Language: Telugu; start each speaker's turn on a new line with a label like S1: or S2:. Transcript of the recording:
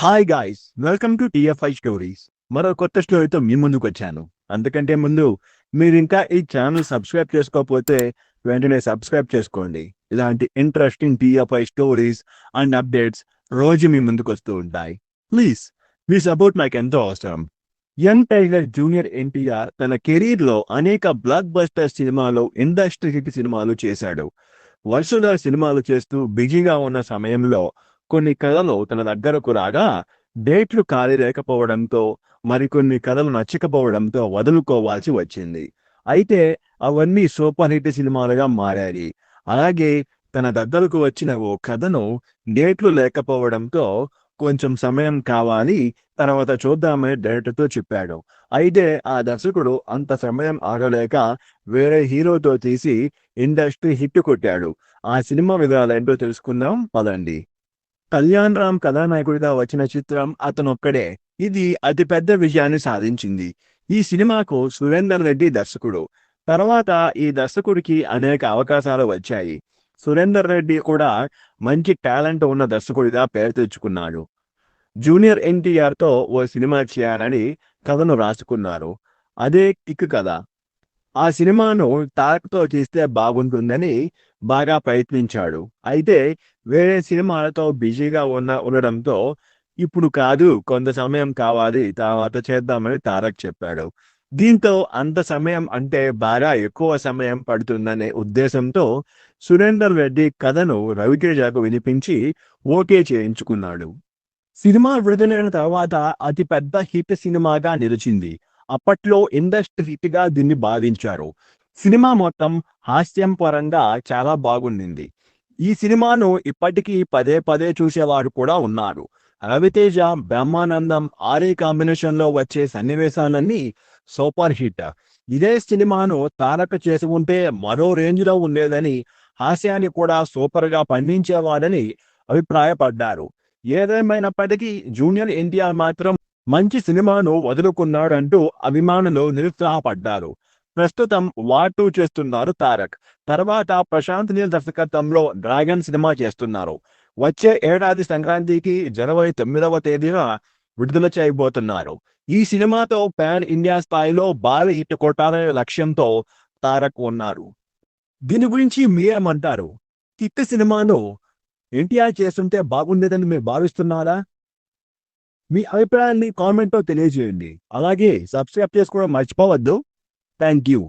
S1: Hi guys welcome to TFI stories మరో కొత్త స్టోరీతో మీ ముందుకు వచ్చాను. అందుకంటే ముందు మీరు ఇంకా ఈ ఛానల్ సబ్స్క్రైబ్ చేసుకోకపోతే వెంటనే సబ్స్క్రైబ్ చేసుకోండి. ఇలాంటి interesting TFI stories and updates రోజు మీ ముందుకు వస్తూ ఉంటాయి. ప్లీజ్ మీ సపోర్ట్ నాకు ఎంతో అవసరం యంగ్ టైగర్ జూనియర్ ఎన్టీఆర్ తన కెరీర్లో అనేక బ్లాక్ బస్టర్ సినిమాలు ఇండస్ట్రీ హిట్ సినిమాలు చేశాడు. వరుసగా సినిమాలు చేస్తూ బిజీగా ఉన్న సమయంలో కొన్ని కథలు తన దగ్గరకు రాగా డేట్లు ఖాళీ లేకపోవడంతో మరికొన్ని కథలు నచ్చకపోవడంతో వదులుకోవాల్సి వచ్చింది. అయితే అవన్నీ సూపర్ హిట్ సినిమాలుగా మారాయి. అలాగే తన దగ్గరకు వచ్చిన ఓ కథను డేట్లు లేకపోవడంతో కొంచెం సమయం కావాలి తర్వాత చూద్దామని డైరెక్టర్తో చెప్పాడు. అయితే ఆ దర్శకుడు అంత సమయం ఆగలేక వేరే హీరోతో తీసి ఇండస్ట్రీ హిట్ కొట్టాడు. ఆ సినిమా వివరాలు ఏంటో తెలుసుకుందాం పదండి. కళ్యాణ్ రామ్ కథానాయకుడిగా వచ్చిన చిత్రం అతనొక్కడే. ఇది అతిపెద్ద విజయాన్ని సాధించింది. ఈ సినిమాకు సురేందర్ రెడ్డి దర్శకుడు. తర్వాత ఈ దర్శకుడికి అనేక అవకాశాలు వచ్చాయి. సురేందర్ రెడ్డి కూడా మంచి టాలెంట్ ఉన్న దర్శకుడిగా పేరు తెచ్చుకున్నాడు. జూనియర్ ఎన్టీఆర్తో ఓ సినిమా చేయాలని కథను రాసుకున్నారు. అదే కిక్ కథ. ఆ సినిమాను తారక్తో చేస్తే బాగుంటుందని బాగా ప్రయత్నించాడు. అయితే వేరే సినిమాలతో బిజీగా ఉన్న ఉండడంతో ఇప్పుడు కాదు కొంత సమయం కావాలి తర్వాత చేద్దామని తారక్ చెప్పాడు. దీంతో అంత సమయం అంటే బాగా ఎక్కువ సమయం పడుతుందనే ఉద్దేశంతో సురేందర్ రెడ్డి కథను రవితేజకు వినిపించి ఓకే చేయించుకున్నాడు. సినిమా విడుదలైన తర్వాత అతి పెద్ద హిట్ సినిమాగా నిలిచింది. అప్పట్లో ఇండస్ట్రీ హిట్గా దీన్ని బాధించారు. సినిమా మొత్తం హాస్యం పరంగా చాలా బాగుండింది. ఈ సినిమాను ఇప్పటికీ పదే పదే చూసేవారు కూడా ఉన్నారు. రవితేజ బ్రహ్మానందం ఆరే కాంబినేషన్లో వచ్చే సన్నివేశాలన్నీ సూపర్ హిట్. ఇదే సినిమాను తారక చేసి ఉంటే మరో రేంజ్లో ఉండేదని హాస్యాన్ని కూడా సూపర్గా పండించేవారని అభిప్రాయపడ్డారు. ఏదేమైనప్పటికీ జూనియర్ ఎన్టీఆర్ మాత్రం మంచి సినిమాను వదులుకున్నాడంటూ అభిమానులు నిరుత్సాహపడ్డారు. ప్రస్తుతం వార్ టూ చేస్తున్నారు తారక్. తర్వాత ప్రశాంత్ నీల్ దర్శకత్వంలో డ్రాగన్ సినిమా చేస్తున్నారు. వచ్చే ఏడాది సంక్రాంతికి జనవరి తొమ్మిదవ తేదీన విడుదల చేయబోతున్నారు. ఈ సినిమాతో పాన్ ఇండియా స్థాయిలో భారీ హిట్ కొట్టాలనే లక్ష్యంతో తారక్ ఉన్నారు. దీని గురించి మీరేమంటారు హిట్ సినిమాను ఎన్టీఆర్ చేస్తుంటే బాగుండేదని మీరు భావిస్తున్నారా? మీ అభిప్రాయాన్ని కామెంట్లో తెలియజేయండి. అలాగే సబ్స్క్రైబ్ చేసుకోవడం మర్చిపోవద్దు. Thank you